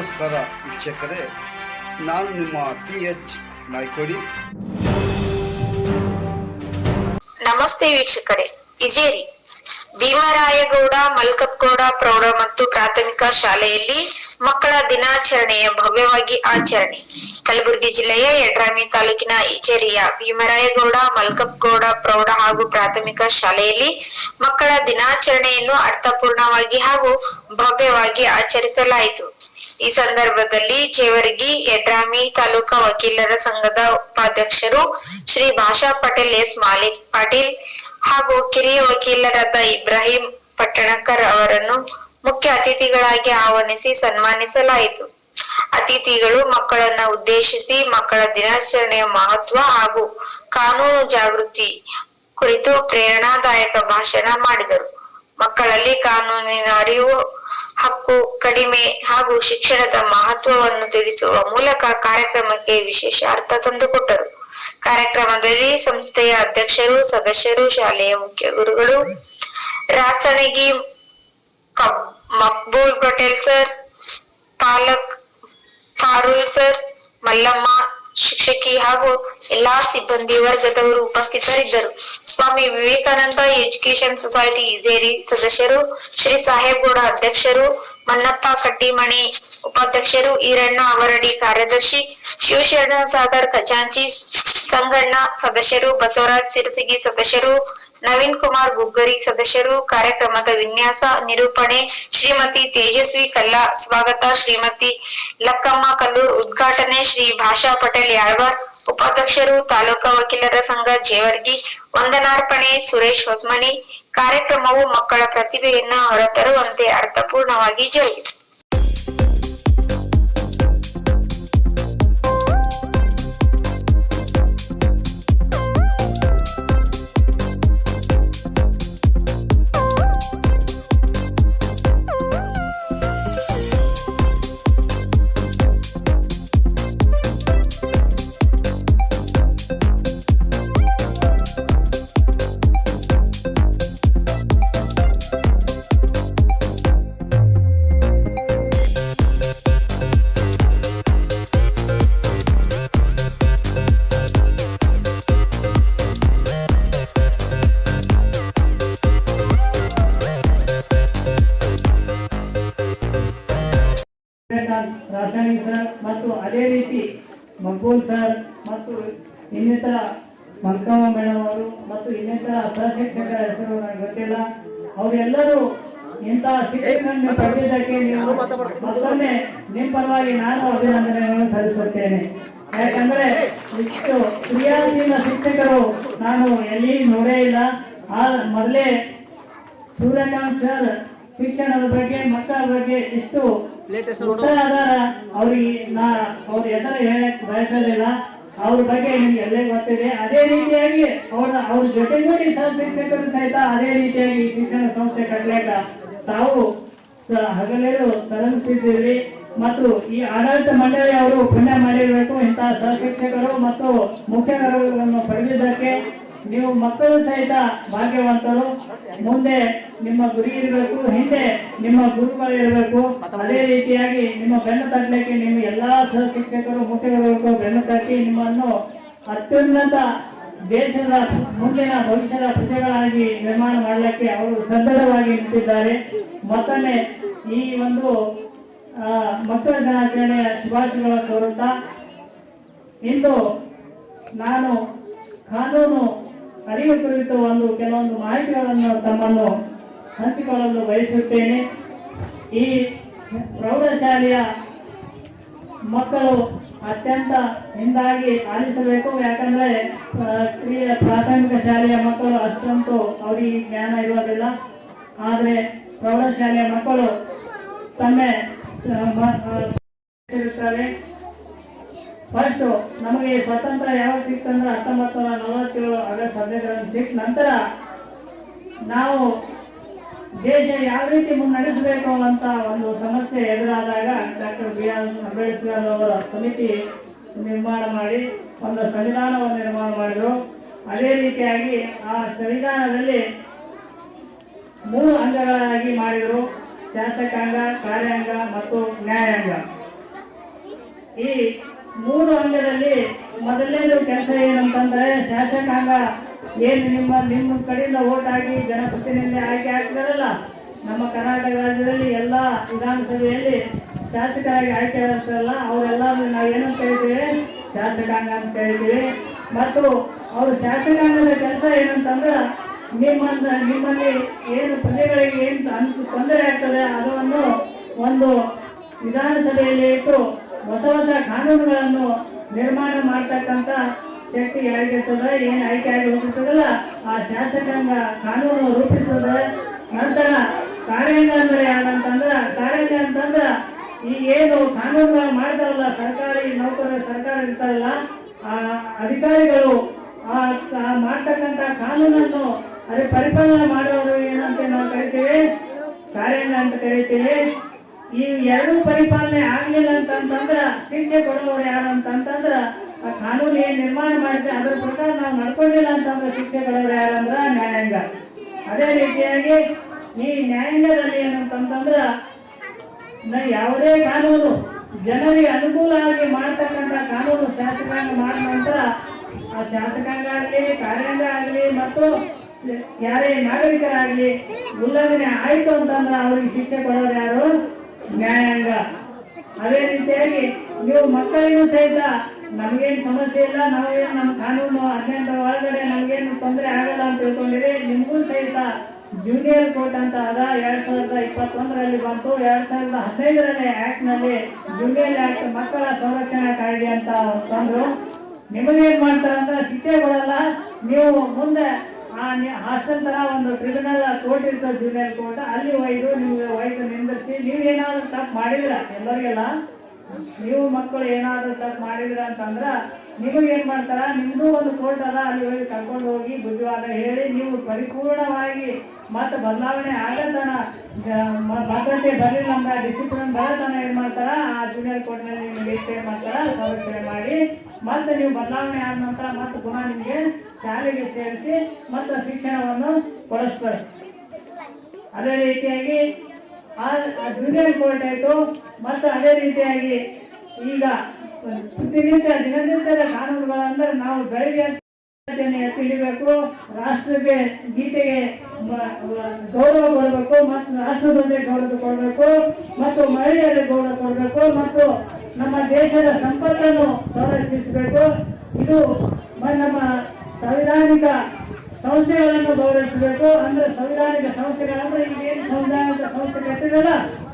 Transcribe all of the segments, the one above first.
ನಮಸ್ಕಾರ ವೀಕ್ಷಕರೇ, ನಾನು ನಿಮ್ಮ ಪಿ ಎಚ್ ನಾಯ್ಕೋಡಿ. ನಮಸ್ತೆ ವೀಕ್ಷಕರೇ ಇಜೇರಿ ಭೀಮರಾಯಗೌಡ ಮಲ್ಕಪ್ಗೌಡ ಪ್ರೌಢ ಮತ್ತು ಪ್ರಾಥಮಿಕ ಶಾಲೆಯಲ್ಲಿ ಮಕ್ಕಳ ದಿನಾಚರಣೆಯ ಭವ್ಯವಾಗಿ ಆಚರಣೆ. ಕಲಬುರಗಿ ಜಿಲ್ಲೆಯ ಯಡ್ರಾಮಿ ತಾಲೂಕಿನ ಇಚೇರಿಯ ಭೀಮರಾಯಗೌಡ ಮಲ್ಕಪ್ಗೌಡ ಪ್ರೌಢ ಹಾಗೂ ಪ್ರಾಥಮಿಕ ಶಾಲೆಯಲ್ಲಿ ಮಕ್ಕಳ ದಿನಾಚರಣೆಯನ್ನು ಅರ್ಥಪೂರ್ಣವಾಗಿ ಹಾಗೂ ಭವ್ಯವಾಗಿ ಆಚರಿಸಲಾಯಿತು. ಈ ಸಂದರ್ಭದಲ್ಲಿ ಜೇವರ್ಗಿ ಯಡ್ರಾಮಿ ತಾಲೂಕಾ ವಕೀಲರ ಸಂಘದ ಉಪಾಧ್ಯಕ್ಷರು ಶ್ರೀ ಭಾಷಾ ಪಟೇಲ್ ಎಸ್ ಮಾಲಿಕ್ ಪಾಟೀಲ್ ಹಾಗೂ ಕಿರಿಯ ವಕೀಲರಾದ ಇಬ್ರಾಹಿಂ ಪಟ್ಟಣಕರ್ ಅವರನ್ನು ಮುಖ್ಯ ಅತಿಥಿಗಳಾಗಿ ಆಹ್ವಾನಿಸಿ ಸನ್ಮಾನಿಸಲಾಯಿತು. ಅತಿಥಿಗಳು ಮಕ್ಕಳನ್ನ ಉದ್ದೇಶಿಸಿ ಮಕ್ಕಳ ದಿನಾಚರಣೆಯ ಮಹತ್ವ ಹಾಗೂ ಕಾನೂನು ಜಾಗೃತಿ ಕುರಿತು ಪ್ರೇರಣಾದಾಯಕ ಭಾಷಣ ಮಾಡಿದರು. ಮಕ್ಕಳಲ್ಲಿ ಕಾನೂನಿನ ಅರಿವು ಹಕ್ಕು ಕಡಿಮೆ ಹಾಗೂ ಶಿಕ್ಷಣದ ಮಹತ್ವವನ್ನು ತಿಳಿಸುವ ಮೂಲಕ ಕಾರ್ಯಕ್ರಮಕ್ಕೆ ವಿಶೇಷ ಅರ್ಥ ತಂದುಕೊಟ್ಟರು. ಕಾರ್ಯಕ್ರಮದಲ್ಲಿ ಸಂಸ್ಥೆಯ ಅಧ್ಯಕ್ಷರು, ಸದಸ್ಯರು, ಶಾಲೆಯ ಮುಖ್ಯ ಗುರುಗಳು ರಾಸಣಗಿ ಕಬ್- ಮಕ್ಬೂಲ್ ಪಟೇಲ್ ಸರ್, ಪಾಲಕ್, ಫಾರೂಲ್ ಸರ್, ಮಲ್ಲಮ್ಮ ಶಿಕ್ಷಕಿ ಹಾಗೂ ಎಲ್ಲಾ ಸಿಬ್ಬಂದಿ ವರ್ಗದವರು ಉಪಸ್ಥಿತರಿದ್ದರು. ಸ್ವಾಮಿ ವಿವೇಕಾನಂದ ಎಜುಕೇಶನ್ ಸೊಸೈಟಿ ಇಜೇರಿ ಸದಸ್ಯರು, ಶ್ರೀ ಸಾಹೇಬ್ಗೌಡ ಅಧ್ಯಕ್ಷರು ಮನ್ನಪ್ಪ ಕಟ್ಟಿಮಣಿ ಉಪಾಧ್ಯಕ್ಷರು, ಈರಣ್ಣ ಅವರಡಿ ಕಾರ್ಯದರ್ಶಿ, ಶಿವಶರಣ ಸಾಗರ್ ಖಜಾಂಚಿ ಸಂಗಣ್ಣ ಸದಸ್ಯರು, ಬಸವರಾಜ್ ಸಿರಸಿಗಿ ಸದಸ್ಯರು ನವೀನ್ ಕುಮಾರ್ ಗುಗ್ಗರಿ ಸದಸ್ಯರು, ಕಾರ್ಯಕ್ರಮದ ವಿನ್ಯಾಸ, ನಿರೂಪಣೆ, ಶ್ರೀಮತಿ ತೇಜಸ್ವಿ ಕಲ್ಲಾ, ಸ್ವಾಗತ, ಶ್ರೀಮತಿ ಲಕ್ಕಮ್ಮ ಕಲ್ಲೂರ್, ಉದ್ಘಾಟನೆ, ಶ್ರೀ ಭಾಷಾ ಪಟೇಲ್ ಯಾಳ್ವಾರ್ ಉಪಾಧ್ಯಕ್ಷರು, ತಾಲೂಕಾ ವಕೀಲರ ಸಂಘ, ಜೇವರ್ಗಿ, ವಂದನಾರ್ಪಣೆ, ಸುರೇಶ್ ಹೊಸ್ಮನಿ. ಕಾರ್ಯಕ್ರಮವು ಮಕ್ಕಳ ಪ್ರತಿಭೆಯನ್ನ ಹೊರತರುವಂತೆ ಅರ್ಥಪೂರ್ಣವಾಗಿ ಜರುಗಿತು ರಾಸಾಯನಿಕ ಸರ್ ಮತ್ತು ಅದೇ ರೀತಿ ಮಕ್ಬೂಲ್ ಸರ್ ಮತ್ತು ಇನ್ನಿತರ ಮಲ್ಕಮ್ಮ ಮೇಡಮ್ ಅವರು ಮತ್ತು ಇನ್ನಿತರ ಸಹಶಿಕ್ಷಕರ ಹೆಸರು ನನಗೆ ಗೊತ್ತಿಲ್ಲ. ಅವರೆಲ್ಲರೂ ಇಂತಹ ಶಿಕ್ಷಣ ಪಡೆದಿದ್ದಕ್ಕೆ ನೀವು ಮತ್ತೊಮ್ಮೆ ನಿಮ್ಮ ಪರವಾಗಿ ನಾನು ಅಭಿನಂದನೆಗಳನ್ನು ಸಲ್ಲಿಸುತ್ತೇನೆ. ಯಾಕಂದ್ರೆ ಇಷ್ಟು ಕ್ರಿಯಾಶೀಲ ಶಿಕ್ಷಕರು ನಾನು ಎಲ್ಲಿ ನೋಡೇ ಇಲ್ಲ. ಆ ಮೊದಲೇ ಸೂರ್ಯಕಾಂತ್ ಸರ್ ಶಿಕ್ಷಣದ ಬಗ್ಗೆ ಮಕ್ಕಳ ಬಗ್ಗೆ ಎಷ್ಟು ಉತ್ಸಾಹ ಅದಾರ ಅವ್ರಿಗೆ, ನಾ, ಅವ್ರ ಎದುರು ಹೇಳಕ್ ಬಯಸೋದಿಲ್ಲ. ಅವ್ರ ಬಗ್ಗೆ ನಿಮ್ಗೆ ಎಲ್ಲೇ ಗೊತ್ತಿದೆ. ಅದೇ ರೀತಿಯಾಗಿ ಅವ್ರ ಅವ್ರ ಜೊತೆಗೂಡಿ ಸಹ ಶಿಕ್ಷಕರು ಸಹಿತ ಅದೇ ರೀತಿಯಾಗಿ ಶಿಕ್ಷಣ ಸಂಸ್ಥೆ ಕಟ್ಲಿಕ್ಕ ತಾವು ಹಗಲೇರು ಶ್ರಮಿಸುತ್ತಿದ್ದೀರಿ ಮತ್ತು ಈ ಆಡಳಿತ ಮಂಡಳಿ ಅವರು ಪುಣ್ಯ ಮಾಡಿರಬೇಕು ಇಂತಹ ಸಹಶಿಕ್ಷಕರು ಮತ್ತು ಮುಖ್ಯ ಪಡೆದಿದ್ದಕ್ಕೆ ನೀವು ಮಕ್ಕಳು ಸಹಿತ ಭಾಗ್ಯವಂತರು. ಮುಂದೆ ನಿಮ್ಮ ಗುರಿ ಇರಬೇಕು, ಹಿಂದೆ ನಿಮ್ಮ ಗುರುಗಳು ಇರಬೇಕು. ಅದೇ ರೀತಿಯಾಗಿ ನಿಮ್ಮ ಬೆನ್ನು ತಟ್ಟಲಿಕ್ಕೆ ನಿಮ್ಮ ಎಲ್ಲಾ ಸಹ ಶಿಕ್ಷಕರು ಮುಖ್ಯಗಳು ಬೆನ್ನು ತಟ್ಟಿ ನಿಮ್ಮನ್ನು ಅತ್ಯುನ್ನತ ದೇಶದ ಮುಂದಿನ ಭವಿಷ್ಯದ ಪ್ರಜೆಗಳಾಗಿ ನಿರ್ಮಾಣ ಮಾಡಲಿಕ್ಕೆ ಅವರು ಸದೃಢವಾಗಿ ನಿಂತಿದ್ದಾರೆ. ಮತ್ತೊಮ್ಮೆ ಈ ಒಂದು ಮಕ್ಕಳ ದಿನಾಚರಣೆಯ ಶುಭಾಶಯಗಳನ್ನು ಕೋರುತ್ತಾ, ಇಂದು ನಾನು ಕಾನೂನು ಅರಿವು ಕುರಿತು ಒಂದು ಕೆಲವೊಂದು ಮಾಹಿತಿಗಳನ್ನು ತಮ್ಮನ್ನು ಹಂಚಿಕೊಳ್ಳಲು ಬಯಸುತ್ತೇನೆ. ಈ ಪ್ರೌಢಶಾಲೆಯ ಮಕ್ಕಳು ಅತ್ಯಂತ ಹಿಂದಾಗಿ ಆಲಿಸಬೇಕು. ಯಾಕಂದ್ರೆ ಕ್ರಿಯೆ, ಪ್ರಾಥಮಿಕ ಶಾಲೆಯ ಮಕ್ಕಳು ಅಷ್ಟಂತೂ ಅವರಿಗೆ ಜ್ಞಾನ ಇರೋದಿಲ್ಲ. ಆದರೆ ಪ್ರೌಢಶಾಲೆಯ ಮಕ್ಕಳು ತಮ್ಮ ಇರುತ್ತಾರೆ ಫಸ್ಟ್ ನಮಗೆ ಸ್ವತಂತ್ರ ಯಾವಾಗ ಸಿಕ್ತಂದ್ರೆ ಹತ್ತೊಂಬತ್ತು ನಲವತ್ತೇಳು ಆಗಸ್ಟ್ ಹದಿನೈದರಂದು ಸಿಕ್ಕ ನಂತರ ನಾವು ದೇಶ ಯಾವ ರೀತಿ ಮುನ್ನಡೆಸಬೇಕು ಅಂತ ಒಂದು ಸಮಸ್ಯೆ ಎದುರಾದಾಗ ಡಾಕ್ಟರ್ ಬಿ ಆರ್ ಅಂಬೇಡ್ಕರ್ ಅವರ ಸಮಿತಿ ನಿರ್ಮಾಣ ಮಾಡಿ ಒಂದು ಸಂವಿಧಾನವನ್ನು ನಿರ್ಮಾಣ ಮಾಡಿದರು. ಅದೇ ರೀತಿಯಾಗಿ ಆ ಸಂವಿಧಾನದಲ್ಲಿ ಮೂರು ಅಂಗಗಳಾಗಿ ಮಾಡಿದರು. ಶಾಸಕಾಂಗ, ಕಾರ್ಯಾಂಗ ಮತ್ತು ನ್ಯಾಯಾಂಗ. ಈ ಮೂರು ಅಂಗದಲ್ಲಿ ಮೊದಲನೇದು ಕೆಲಸ ಏನಂತಂದ್ರೆ ಶಾಸಕಾಂಗ ಏನು ನಿಮ್ಮ ನಿಮ್ಮ ಕಡೆಯಿಂದ ಓಟ್ ಆಗಿ ಜನಪ್ರತಿನಿಧಿ ಆಯ್ಕೆ ಆಗ್ತಾರಲ್ಲ ನಮ್ಮ ಕರ್ನಾಟಕ ರಾಜ್ಯದಲ್ಲಿ ಎಲ್ಲ ವಿಧಾನಸಭೆಯಲ್ಲಿ ಶಾಸಕರಾಗಿ ಆಯ್ಕೆ ಆಗ್ತಾರಲ್ಲ ಅವರೆಲ್ಲ ನಾವು ಏನಂತ ಹೇಳ್ತೀವಿ ಶಾಸಕಾಂಗ ಅಂತ ಹೇಳ್ತೀವಿ ಮತ್ತು ಅವರು ಶಾಸಕಾಂಗದ ಕೆಲಸ ಏನಂತಂದ್ರೆ ನಿಮ್ಮ ನಿಮ್ಮಲ್ಲಿ ಏನು ಪ್ರಜೆಗಳಿಗೆ ಏನು ತೊಂದರೆ ಆಗ್ತದೆ, ಅದನ್ನು ಒಂದು ವಿಧಾನಸಭೆಯಲ್ಲಿ ಇಟ್ಟು ಹೊಸ ಹೊಸ ಕಾನೂನುಗಳನ್ನು ನಿರ್ಮಾಣ ಮಾಡ್ತಕ್ಕಂಥ ಶಕ್ತಿ ಯಾರಿಗಿರ್ತದ, ಏನು ಆಯ್ಕೆ ಆಗಿರ್ತದಲ್ಲ, ಆ ಶಾಸಕಾಂಗ ಕಾನೂನು ರೂಪಿಸ್ತದೆ ನಂತರ ಕಾರ್ಯಾಂಗ ಅಂದ್ರೆ ಯಾರಂತಂದ್ರ ಕಾರ್ಯಾಂಗ ಅಂತಂದ್ರ ಈ ಏನು ಕಾನೂನುಗಳು ಮಾಡ್ತಾರಲ್ಲ, ಸರ್ಕಾರಿ ನೌಕರ ಸರ್ಕಾರ ಇರ್ತಾರಲ್ಲ, ಆ ಅಧಿಕಾರಿಗಳು ಆ ಆ ಮಾಡ್ತಕ್ಕಂಥ ಕಾನೂನನ್ನು ಅದೇ ಪರಿಪಾಲನೆ ಮಾಡೋರು ಏನಂತ ನಾವು ಕರಿತೀವಿ? ಕಾರ್ಯಾಂಗ ಅಂತ ಕರಿತೀವಿ. ಈ ಎರಡು ಪರಿಪಾಲನೆ ಆಗ್ಲಿಲ್ಲ ಅಂತಂತಂದ್ರ, ಶಿಕ್ಷೆ ಕೊಡುವವರು ಯಾರು ಅಂತಂತಂದ್ರ, ಆ ಕಾನೂನು ಏನ್ ನಿರ್ಮಾಣ ಮಾಡಿದ್ರೆ ಅದ್ರ ಪ್ರಕಾರ ನಾವು ನಡ್ಕೊಂಡಿಲ್ಲ ಅಂತಂದ್ರೆ ಶಿಕ್ಷೆ ಕೊಡೋರು ಯಾರಂದ್ರ ನ್ಯಾಯಾಂಗ. ಅದೇ ರೀತಿಯಾಗಿ ಈ ನ್ಯಾಯಾಂಗದಲ್ಲಿ ಏನಂತಂತಂದ್ರ ಯಾವುದೇ ಕಾನೂನು ಜನರಿಗೆ ಅನುಕೂಲ ಆಗಿ ಮಾಡ್ತಕ್ಕಂಥ ಕಾನೂನು ಶಾಸಕಾಂಗ ಮಾಡಿದ ನಂತರ, ಆ ಶಾಸಕಾಂಗ ಆಗಲಿ ಕಾರ್ಯಾಂಗ ಆಗಲಿ ಮತ್ತು ಯಾರೇ ನಾಗರಿಕರಾಗಲಿ, ಉಲ್ಲಂಘನೆ ಆಯ್ತು ಅಂತಂದ್ರೆ ಅವ್ರಿಗೆ ಶಿಕ್ಷೆ ಕೊಡೋರು ಯಾರು? ನ್ಯಾಯಾಂಗ. ಅದೇ ರೀತಿಯಾಗಿ ನೀವು ಮಕ್ಕಳಿಗೂ ಸಹಿತ ನಮಗೇನು ಸಮಸ್ಯೆ ಇಲ್ಲ, ನಾವೇನು ನಮ್ಮ ಕಾನೂನು ಹದಿನೆಂಟರ ಒಳಗಡೆ ನಮಗೇನು ತೊಂದರೆ ಆಗಲ್ಲ ಅಂತ ತಿಳ್ಕೊಂಡಿರಿ, ನಿಮಗೂ ಸಹಿತ ಜೂನಿಯರ್ ಕೋರ್ಟ್ ಅಂತ ಅದ. ಎರಡ್ ಸಾವಿರದ ಇಪ್ಪತ್ತೊಂದರಲ್ಲಿ ಬಂತು. ಎರಡ್ ಸಾವಿರದ ಹದಿನೈದರಲ್ಲೇ ಆಕ್ಟ್ನಲ್ಲಿ ಜೂನಿಯರ್ ಆಕ್ಟ್ ಮಕ್ಕಳ ಸಂರಕ್ಷಣಾ ಕಾಯ್ದೆ ಅಂತ ತಂದ್ರು ನಿಮಗೇನ್ ಮಾಡ್ತಾರೆ ಅಂತ ಶಿಕ್ಷೆ ಕೊಡಲ್ಲ. ನೀವು ಮುಂದೆ ಹಾಸ್ಟೆಲ್ ಒಂದು ಟ್ರಿಬ್ಯುನಲ್ ಕೋರ್ಟ್ ಇರ್ತದೆ ಜೂನಿಯರ್ ಕೋರ್ಟ್ ಅಲ್ಲಿ ಒಯ್ದು ನಿಮ್ಗೆ ಒಯ್ದು ನಿಂದಿರಿಸಿ ನೀವೇನಾದ್ರೂ ತಪ್ಪು ಮಾಡಿದ್ರ ಎಲ್ಲರಿಗೆಲ್ಲ? ನೀವು ಮಕ್ಕಳು ಏನಾದ್ರೂ ತಪ್ಪು ಮಾಡಿದ್ರ ಅಂತಂದ್ರ ನಿಮಗೆ ಏನ್ ಮಾಡ್ತಾರ? ನಿಮ್ದು ಒಂದು ಕೋರ್ಟ್ ಅದ, ಅಲ್ಲಿ ಹೋಗಿ ಕರ್ಕೊಂಡು ಹೋಗಿ ಬುದ್ಧಿವಾದ ಹೇಳಿ ನೀವು ಪರಿಪೂರ್ಣವಾಗಿ ಮತ್ತೆ ಬದಲಾವಣೆ ಆಗತನ ಭದ್ರತೆ ಬರಲಿಲ್ಲ ಅಂದ್ರೆ ಡಿಸಿಪ್ಲಿನ್ ಬರತನ ಏನ್ ಮಾಡ್ತಾರ? ಆ ಜೂನಿಯರ್ ಕೋರ್ಟ್ನಲ್ಲಿ ನಿಮ್ಗೆ ಏನ್ ಮಾಡ್ತಾರ ಸಂರಕ್ಷಣೆ ಮಾಡಿ, ಮತ್ತೆ ನೀವು ಬದಲಾವಣೆ ಆದ ನಂತರ ಮತ್ತೆ ಪುನಃ ನಿಮ್ಗೆ ಶಾಲೆಗೆ ಸೇರಿಸಿ ಮತ್ತೆ ಶಿಕ್ಷಣವನ್ನು ಕೊಡಿಸ್ತಾರೆ. ಅದೇ ರೀತಿಯಾಗಿ ಆ ಜೂನಿಯರ್ ಕೋರ್ಟ್ ಆಯಿತು, ಮತ್ತು ಅದೇ ರೀತಿಯಾಗಿ ಈಗ ಪ್ರತಿನಿತ್ಯ ದಿನನಿತ್ಯದ ಕಾನೂನುಗಳಂದ್ರೆ ನಾವು ಬೆಳಗ್ಗೆ ತಿಳಿಬೇಕು ರಾಷ್ಟ್ರಕ್ಕೆ ಗೀತೆಗೆ ಗೌರವ ಕೊಡಬೇಕು, ಮತ್ತು ರಾಷ್ಟ್ರಧ್ವಜ ಗೌರವ ಕೊಡಬೇಕು, ಮತ್ತು ಮಹಿಳೆಯರಿಗೆ ಗೌರವ ಕೊಡಬೇಕು, ಮತ್ತು ನಮ್ಮ ದೇಶದ ಸಂಪತ್ತನ್ನು ಸಂರಕ್ಷಿಸಬೇಕು. ಇದು ನಮ್ಮ ಸಂವಿಧಾನಿಕ ಸಂಸ್ಥೆಗಳನ್ನು ಗೌರವಿಸಬೇಕು. ಅಂದ್ರೆ ಸಂವಿಧಾನಿಕ ಸಂಸ್ಥೆಗಳಂದ್ರೆ ಈಗ ಏನು ಸಂವಿಧಾನಿಕ ಸಂಸ್ಥೆ ಕಟ್ಟಿದಲ್ಲ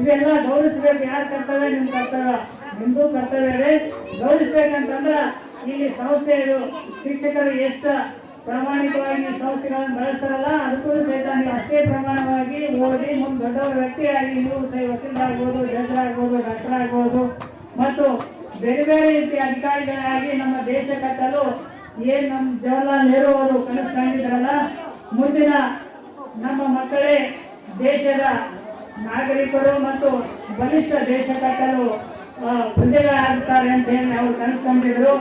ಇದೆಲ್ಲ ಗೌರವಿಸಬೇಕು. ಯಾರು ಕರ್ತವ್ಯ? ನಿಮ್ ಕರ್ತವ್ಯ. ನಿಮ್ದು ಕರ್ತವ್ಯವೇ ಗೌರವಿಸ್ಬೇಕಂತಂದ್ರ ಇಲ್ಲಿ ಸಂಸ್ಥೆಯರು, ಶಿಕ್ಷಕರು ಎಷ್ಟು ಪ್ರಾಮಾಣಿಕವಾಗಿ ಸಂಸ್ಥೆಗಳನ್ನು ಬಳಸ್ತಾರಲ್ಲ ಅದಕ್ಕೂ ಸಹಿತ ಅಷ್ಟೇ ಪ್ರಮಾಣವಾಗಿ ಓದಿ ಮುಂದೆ ದೊಡ್ಡವರ ವ್ಯಕ್ತಿಯಾಗಿ ನೀವು ಸಹ ವಕೀಲರಾಗ್ಬೋದು ಜಡ್ಜರಾಗ್ಬೋದು ಡಾಕ್ಟರ್ ಆಗ್ಬೋದು. ಮತ್ತು ಬೇರೆ ಬೇರೆ ರೀತಿಯ ಅಧಿಕಾರಿಗಳಾಗಿ ನಮ್ಮ ದೇಶ ಕಟ್ಟಲು ಏನ್ ನಮ್ಮ ಜವಾಹರ್ಲಾಲ್ ನೆಹರು ಅವರು ಕನಸು ಕಂಡಿದ್ರಲ್ಲ, ಮುಂದಿನ ನಮ್ಮ ಮಕ್ಕಳೇ ದೇಶದ ನಾಗರಿಕರು ಮತ್ತು ಬಲಿಷ್ಠ ದೇಶ ಕಟ್ಟಲು ಆ, ಪ್ರಜೆಗಳಾಗುತ್ತಾರೆ ಅಂತ ಹೇಳಿ ಅವರು ಕನಸ್ಕೊಂಡಿದ್ರು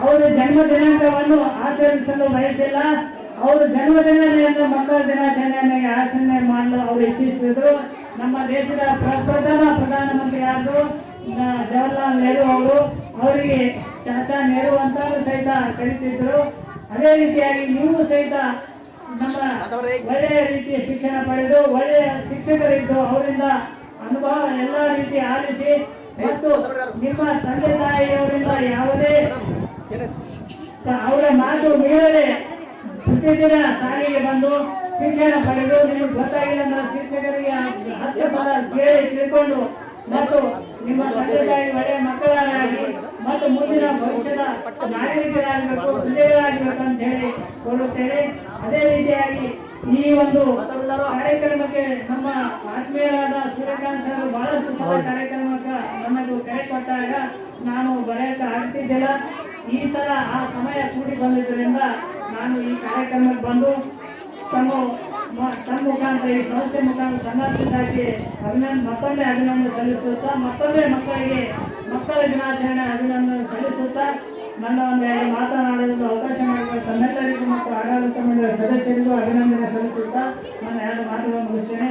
ಅವರ ಜನ್ಮ ದಿನಾಂಕವನ್ನು ಆಚರಿಸಲು ಬಯಸಿಲ್ಲ. ಅವರ ಜನ್ಮದಿನವನ್ನು ಮಕ್ಕಳ ದಿನಾಚರಣೆಯನ್ನು ಆಚರಣೆ ಮಾಡಲು ಅವರು ಇಚ್ಛಿಸಿದ್ರು ನಮ್ಮ ದೇಶದ ಪ್ರ- ಪ್ರಥಮ ಪ್ರಧಾನಮಂತ್ರಿ ನ- ಜವಾಹರ್ಲಾಲ್ ನೆಹರು ಅವರು. ಅವರಿಗೆ ಚಾಚಾ ನೆಹರು ಅಂತ ಸಹಿತ ಕರೀತಿದ್ರು. ಅದೇ ರೀತಿಯಾಗಿ ನೀವು ಸಹಿತ ನಮ್ಮ ಒಳ್ಳೆಯ ರೀತಿಯ ಶಿಕ್ಷಣ ಪಡೆದು ಒಳ್ಳೆಯ ಶಿಕ್ಷಕರಿದ್ದು ಅವರಿಂದ ಅನುಭವ ಎಲ್ಲ ರೀತಿ ಆಲಿಸಿ ಮತ್ತು ನಿಮ್ಮ ತಂದೆ ತಾಯಿಯವರಿಂದ ಯಾವುದೇ ಅವರ ಮಾತು ಮೀರದೆ ಪ್ರತಿದಿನ ಶಾಲೆಗೆ ಬಂದು ಶಿಕ್ಷಣ ಪಡೆದು, ನಿಮಗೆ ಗೊತ್ತಾಗಿಲ್ಲ ಅಂದ್ರೆ ಶಿಕ್ಷಕರಿಗೆ ಹತ್ತು ಸಲ ಕೇಳಿ ತಿಳ್ಕೊಂಡು ಮತ್ತು ನಿಮ್ಮ ತಂದೆ ತಾಯಿ ಒಳ್ಳೆಯ ಮಕ್ಕಳಾಗಿ ಮತ್ತು ಮುಂದಿನ ಭವಿಷ್ಯದ ನಾಗರಿಕರಾಗಬೇಕು ಪ್ರಜೆಗಳಾಗಬೇಕು ಅಂತ ಹೇಳಿ ಕೊಡುತ್ತೇನೆ. ಅದೇ ರೀತಿಯಾಗಿ ಈ ಒಂದು ಕಾರ್ಯಕ್ರಮಕ್ಕೆ ನಮ್ಮ ಆತ್ಮೀಯರಾದ ಸೂರ್ಯಕಾಂತ್ ಸರ್ ಬಹಳಷ್ಟು ಸಲ ಕಾರ್ಯಕ್ರಮಕ್ಕೆ ನಮಗೆ ಕರೆ ಕೊಟ್ಟಾಗ ನಾನು ಬರೆಯಕ್ಕೆ ಆಗ್ತಿದ್ದಿಲ್ಲ. ಈ ಸಲ ಆ ಸಮಯ ಕೂಡಿ ಬಂದಿದ್ದರಿಂದ ನಾನು ಈ ಕಾರ್ಯಕ್ರಮಕ್ಕೆ ಬಂದು ತಮ್ಮ ತನ್ನ ಮುಖಾಂತರ, ಈ ಸಂಸ್ಥೆ ಮುಖಾಂತರ ಸಂಘಟಿಸಿದ್ದಕ್ಕೆ ಅಭಿನಂದ, ಮತ್ತೊಮ್ಮೆ ಅಭಿನಂದನೆ ಸಲ್ಲಿಸುತ್ತಾ, ಮತ್ತೊಮ್ಮೆ ಮಕ್ಕಳಿಗೆ ಮಕ್ಕಳ ದಿನಾಚರಣೆ ಅಭಿನಂದನೆ ಸಲ್ಲಿಸುತ್ತಾ, ನನ್ನ ಒಂದು ಎರಡು ಮಾತನಾಡಲು ಅವಕಾಶ ಮಾಡಿದ ತನ್ನೆಲ್ಲರಿಗೂ ಮತ್ತು ಆಡಳಿತ ಮಂಡಳಿಯ ಸದಸ್ಯರಿಗೂ ಅಭಿನಂದನೆ ಸಲ್ಲಿಸುತ್ತಾ, ನನ್ನ ಎರಡು ಮಾತುಗಳನ್ನು ಮುಗಿಸ್ತೇನೆ.